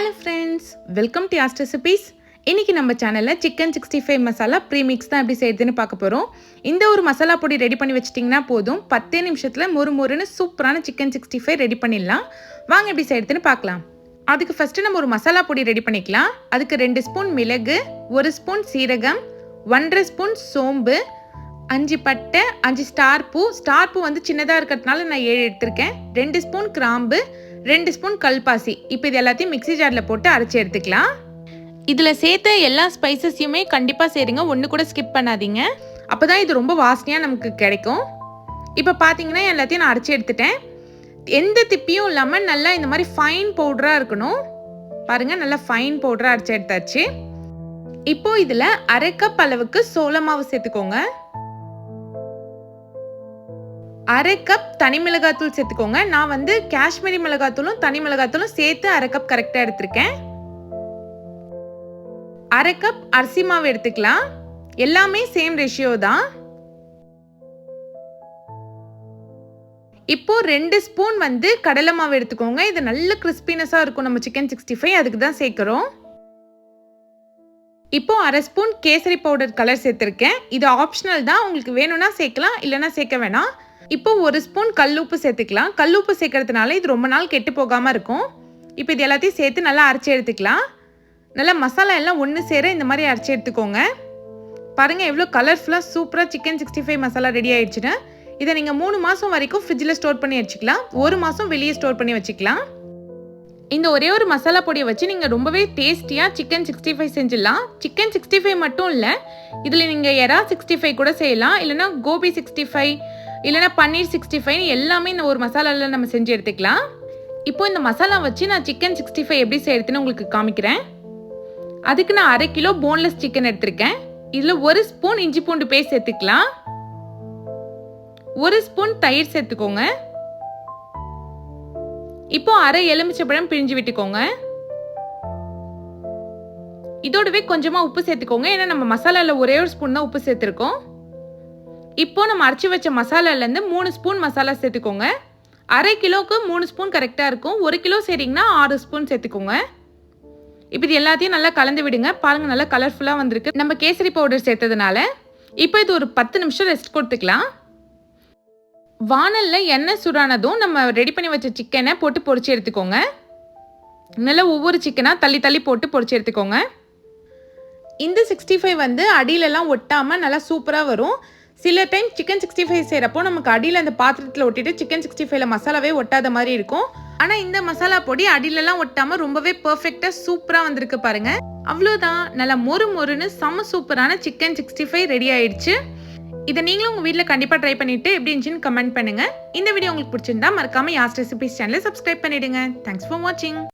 Hello friends welcome to ஆஸ்ட் recipes இன்றைக்கி நம்ம சேனலில் chicken sixty five masala premix தான் எப்படி செய்யுதுன்னு பார்க்க போகிறோம் இந்த ஒரு மசாலா பொடி ரெடி பண்ணி வச்சிட்டிங்கன்னா போதும். பத்தே நிமிஷத்தில் மொறு மொறுன்னு சூப்பரான சிக்கன் சிக்ஸ்டி ஃபைவ் ரெடி பண்ணிடலாம். வாங்க எப்படி செய்யுதுன்னு பார்க்கலாம். அதுக்கு ஃபஸ்ட்டு நம்ம ஒரு மசாலா பொடி ரெடி பண்ணிக்கலாம். அதுக்கு ரெண்டு ஸ்பூன் மிளகு ஒரு ஸ்பூன் சீரகம் ஒன்றரை ஸ்பூன் சோம்பு அஞ்சு பட்டை அஞ்சு ஸ்டார் பூ. ஸ்டார் பூ வந்து சின்னதாக இருக்கிறதுனால நான் ஏழு எடுத்திருக்கேன். ரெண்டு ஸ்பூன் கிராம்பு ரெண்டு ஸ்பூன் கல்பாசி. இப்போ இது எல்லாத்தையும் மிக்ஸி ஜாரில் போட்டு அரைச்சி எடுத்துக்கலாம். இதில் சேர்த்த எல்லா ஸ்பைசஸையுமே கண்டிப்பாக சேருங்க. ஒன்று கூட ஸ்கிப் பண்ணாதீங்க. அப்போ தான் இது ரொம்ப வாசனையாக நமக்கு கிடைக்கும். இப்போ பார்த்தீங்கன்னா எல்லாத்தையும் நான் அரைச்சி எடுத்துட்டேன். எந்த திப்பியும் இல்லாமல் நல்லா இந்த மாதிரி ஃபைன் பவுடராக இருக்கணும். பாருங்கள் நல்லா ஃபைன் பவுடராக அரைச்சி எடுத்தாச்சு. இப்போ இதில் அரை கப் அளவுக்கு சோள மாவு சேர்த்துக்கோங்க. அரை கப் தனி மிளகாத்தூள் சேர்த்துக்கோங்க. நான் வந்து காஷ்மீரி மிளகாத்தூளும் தனி மிளகாத்தூளும் சேர்த்து அரை கப் கரெக்டாக எடுத்திருக்கேன். அரை கப் அரிசி மாவு எடுத்துக்கலாம். எல்லாமே சேம் ரேஷியோ தான். இப்போ ரெண்டு ஸ்பூன் வந்து கடலை மாவு எடுத்துக்கோங்க. இது நல்ல கிறிஸ்பினஸாக இருக்கும். நம்ம சிக்கன் சிக்ஸ்டி ஃபைவ் அதுக்கு தான் சேர்க்குறோம். இப்போ அரை ஸ்பூன் கேசரி பவுடர் கலர் சேர்த்துருக்கேன். இது ஆப்ஷனல் தான். உங்களுக்கு வேணும்னா சேர்க்கலாம் இல்லைனா சேர்க்க வேணாம். இப்போ ஒரு ஸ்பூன் கல்லுப்பு சேர்த்துக்கலாம். கல்லுப்பு சேர்க்கறதுனால இது ரொம்ப நாள் கெட்டு போகாமல் இருக்கும். இப்போ இது எல்லாத்தையும் சேர்த்து நல்லா அரைச்சி எடுத்துக்கலாம். நல்லா மசாலா எல்லாம் ஒன்று சேர இந்த மாதிரி அரைச்சி எடுத்துக்கோங்க. பாருங்கள் எவ்வளோ கலர்ஃபுல்லாக சூப்பராக chicken sixty five masala ready ஆயிடுச்சுன்னு. இதை நீங்கள் மூணு மாதம் வரைக்கும் ஃப்ரிட்ஜில் ஸ்டோர் பண்ணி வச்சுக்கலாம். ஒரு மாதம் வெளியே ஸ்டோர் பண்ணி வச்சுக்கலாம். இந்த ஒரே ஒரு மசாலா பொடியை வச்சு நீங்கள் ரொம்பவே டேஸ்டியாக சிக்கன் சிக்ஸ்டி ஃபைவ் செஞ்சிடலாம். சிக்கன் சிக்ஸ்டி ஃபைவ் மட்டும் இல்லை இதில் நீங்கள் எறா சிக்ஸ்டி ஃபைவ் கூட செய்யலாம். இல்லைனா கோபி சிக்ஸ்டி ஃபைவ் இல்லைனா பன்னீர் சிக்ஸ்டி ஃபைவ் எல்லாமே இந்த ஒரு மசாலாவில் நம்ம செஞ்சு எடுத்துக்கலாம். இப்போ இந்த மசாலா வச்சு நான் சிக்கன் சிக்ஸ்டி ஃபைவ் எப்படி செய்யறதுன்னு உங்களுக்கு காமிக்கிறேன். அதுக்கு நான் அரை கிலோ போன்லெஸ் சிக்கன் எடுத்திருக்கேன். இதில் ஒரு ஸ்பூன் இஞ்சி பூண்டு பேஸ்ட் சேர்த்துக்கலாம். ஒரு ஸ்பூன் தயிர் சேர்த்துக்கோங்க. இப்போ அரை எலுமிச்சப்பழம் பிழிஞ்சு விட்டுக்கோங்க. இதோடவே கொஞ்சமாக உப்பு சேர்த்துக்கோங்க. ஏன்னா நம்ம மசாலாவில் ஒரே ஒரு ஸ்பூன் தான் உப்பு சேர்த்துருக்கோம். இப்போ நம்ம அரைச்சி வச்ச மசாலாலேருந்து மூணு ஸ்பூன் மசாலா சேர்த்துக்கோங்க. அரை கிலோவுக்கு மூணு ஸ்பூன் கரெக்டாக இருக்கும். ஒரு கிலோ செய்கிறீங்கன்னா ஆறு ஸ்பூன் சேர்த்துக்கோங்க. இப்போ இது எல்லாத்தையும் நல்லா கலந்து விடுங்க. பாருங்கள் நல்லா கலர்ஃபுல்லாக வந்திருக்கு. நம்ம கேசரி பவுடர் சேர்த்ததுனால இப்போ இது ஒரு பத்து நிமிஷம் ரெஸ்ட் கொடுத்துக்கலாம். வானலில் எண்ணெய் சுடானதும் நம்ம ரெடி பண்ணி வச்ச சிக்கனை போட்டு பொரிச்சு எடுத்துக்கோங்க. நல்லா ஒவ்வொரு சிக்கனாக தள்ளி தள்ளி போட்டு பொறிச்சு எடுத்துக்கோங்க. இந்த சிக்ஸ்டி ஃபைவ் வந்து அடியிலலாம் ஒட்டாமல் நல்லா சூப்பராக வரும். சில டைம் சிக்கன் சிக்ஸ்டி ஃபைவ் செய்கிறப்போ நமக்கு அடியில் அந்த பாத்திரத்தில் ஒட்டிட்டு சிக்கன் சிக்ஸ்டி ஃபைவ்ல மசாலாவே ஒட்டாத மாதிரி இருக்கும். ஆனால் இந்த மசாலா பொடி அடியிலலாம் ஒட்டாமல் ரொம்பவே பர்ஃபெக்டாக சூப்பராக வந்திருக்கு பாருங்கள் அவ்வளோதான். நல்லா மொறு மொறுன்னு செம சூப்பரான சிக்கன் சிக்ஸ்டி ஃபைவ் ரெடி ஆயிடுச்சு. இதை நீங்களும் உங்கள் வீட்டில் கண்டிப்பாக ட்ரை பண்ணிவிட்டு எப்படி இருந்துச்சுன்னு கமெண்ட் பண்ணுங்கள் இந்த வீடியோ உங்களுக்கு பிடிச்சிருந்தா மறக்காமல் யாஸ் ரெசிபிஸ் சேனலை சப்ஸ்கிரைப் பண்ணிடுங்க. தேங்க்ஸ் ஃபார் வாட்சிங்